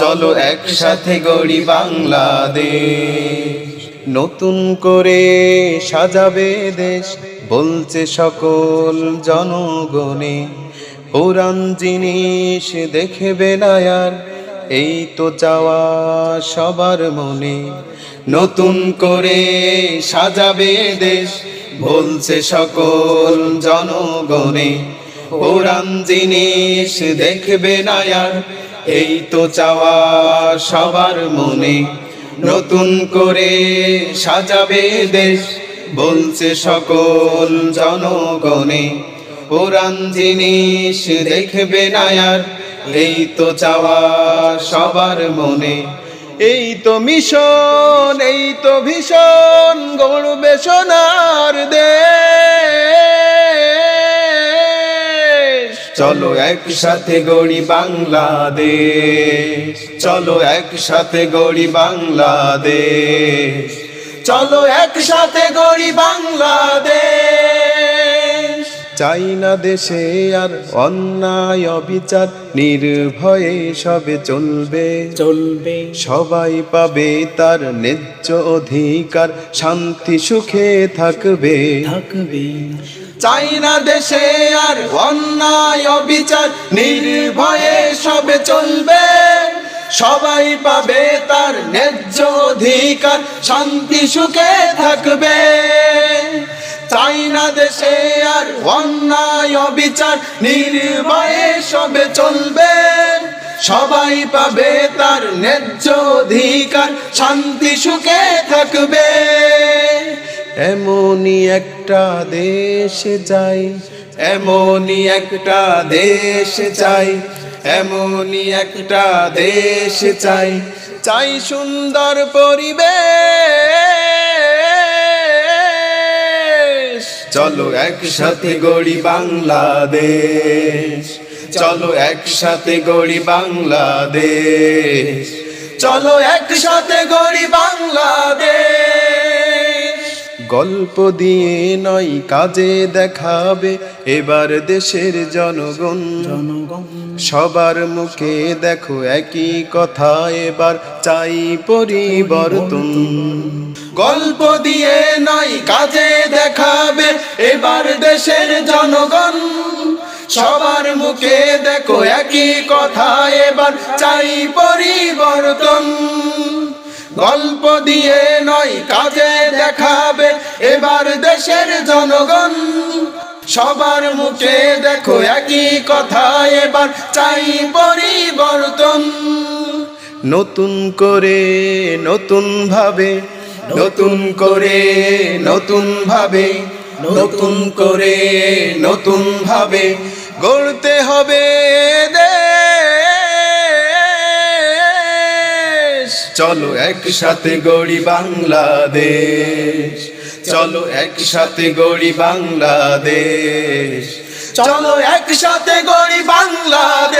চলো একসাথে গড়ি বাংলাদেশ। নতুন করে সাজাবে দেশ, বলছে সকল জনগণে। পুরান জিনিস দেখবে না আর, এই তো চাওয়া সবার মনে। নতুন করে সাজাবে দেশ, বলছে সকল জনগণে। পুরান জিনিস দেখবে না আর এই তো চাওয়া সবার মনে। নতুন করে সাজাবে দেশ, বলছে সকল জনগণে। পুরান জিনিস দেখবে না আর, এই তো চাওয়া সবার মনে। এই তো মিশন, এই তো ভীষণ গড়বে সোনার দেশ। চলো একসাথে গড়ি বাংলাদেশ। চলো একসাথে গড়ি বাংলাদেশ। চলো একসাথে গড়ি বাংলাদেশ। চাই না দেশে আর অন্যায় অবিচার নির্ভয়ে সবে চলবে। চলবে। সবাই পাবে তার ন্যায্য অধিকার শান্তি সুখে থাকবে। থাকবে। চাই না দেশে আর অন্যায় অবিচার, নির্ভয়ে সবে চলবে। সবাই পাবে তার ন্যায্য অধিকার, শান্তি সুখে থাকবে। চাই না দেশে আর অন্যায় অবিচার, নির্ভয়ে সবে চলবে। সবাই পাবে তার ন্যায্য অধিকার, শান্তি সুখে থাকবে। এমনই একটা দেশ চাই, এমনই একটা দেশ চাই, এমনই একটা দেশ চাই। চাই সুন্দর পরিবেশ। চলো একসাথে গড়ি বাংলাদেশ। চলো একসাথে গড়ি বাংলাদেশ। চলো একসাথে গড়ি বাংলাদেশ। গল্প দিয়ে নয় কাজে দেখাবে এবার দেশের জনগণ। সবার মুখে দেখো একই কথা এবার চাই পরিবর্তন। গল্প দিয়ে নয় কাজে দেখাবে এবার দেশের জনগণ। সবার মুখে দেখো একই কথা এবার চাই পরিবর্তন। গল্প দিয়ে নয়, কাজে দেখাবে এবার দেশের জনগণ। সবার মুখে দেখো একই কথা, এবার চাই পরিবর্তন। নতুন করে নতুন ভাবে, নতুন করে নতুন ভাবে, নতুন করে নতুন ভাবে গড়তে হবে দেশ। চলো একসাথে গড়ি বাংলাদেশ। চলো একসাথে গড়ি বাংলাদেশ। চলো একসাথে গড়ি বাংলাদেশ।